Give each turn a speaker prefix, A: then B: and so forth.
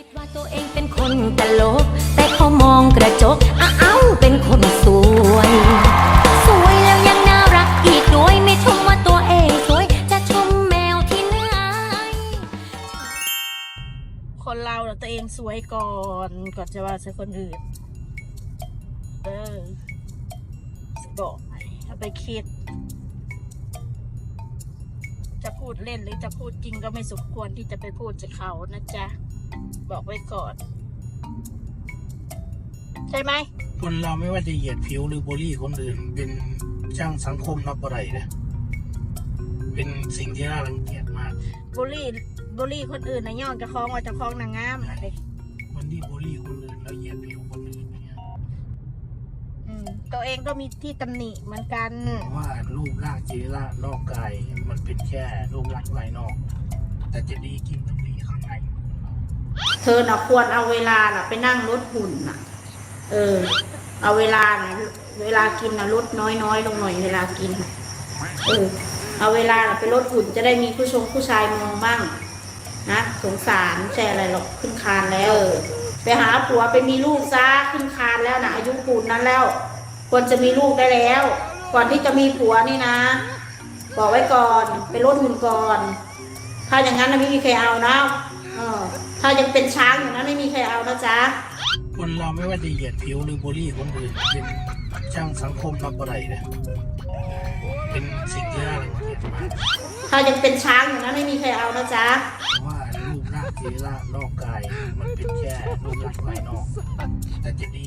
A: คิดว่าตัวเองเป็นคนตลก แต่เขามองกระจกอ้าวเป็นคนสวย สวยแล้วยังน่ารักอีกด้วยไม่ชมว่าตัวเองสวย จะชมแมวที่ไหน
B: คนเราน่ะตัวเองสวยก่อนก่อนจะว่าใส่คนอื่น เออสิบอกให้เอาไปคิด จะพูดเล่นหรือจะพูดจริงก็ไม่สมควรที่จะไปพูดจะเขานะจ๊ะ บอกไว้ก่อน ใช่ไหม
C: คนเราไม่ว่าจะเหยียดผิวหรือบูลลี่คนอื่น เป็นช่างสังคมรับอะไรนะเป็นสิ่งที่น่ารังเกียจมาก
B: บุลี่บุลี่คนอื่นนะย่องจะคล้องว่าจะคล้องนางงามนะเด็ก
C: คนที่บูลลี่คนอื่นแล้วเหยียดผิวคนอื่นเนี่ย
B: ตัวเองก็มีที่ตำหนิเหมือนกัน
C: เพราะว่ารูปร่างจีร่างนอกกายมันเป็นแค่รูปร่างภายนอก แต่จะดีกินต้องดีข้างใน
B: เธอน่ะควรเอาเวลาน่ะ ไปนั่งลดหุ่นน่ะ เออ เอาเวลาน่ะเวลากินน่ะลดน้อยๆลงหน่อยเวลากินเออ เอาเวลาน่ะไปลดหุ่นจะได้มีผู้ชมผู้ชายมองบ้างนะสงสารไม่ใช่อะไรหรอกขึ้นคานแล้ว ไปหาผัวไปมีลูกซะขึ้นคานแล้วนะอายุปูนนั้นแล้ว ควรจะมีลูกได้แล้ว ก่อนที่จะมีผัวนี่นะ บอกไว้ก่อนไปลดหุ่นก่อน ถ้าอย่างนั้นไม่มีใครเอานะ ยังเป็นช้างอย่างนั้นไม่มีใครเอานะจ๊ะ
C: คนเราไม่ว่าจะเหยียดผิวหรือบูลลี่คนอื่นเป็นช่างสังคมรับอะไรนะเป็นสิ่งที่น่ารังเกียจมาก
B: ถ้ายังเป็นช้างอย่างนั้นไม่มีใครเอานะจ๊ะ
C: เพราะว่ารูปร่างจีร่างนอกกาย มันเป็นแค่รูปร่างภายนอก แต่จะดี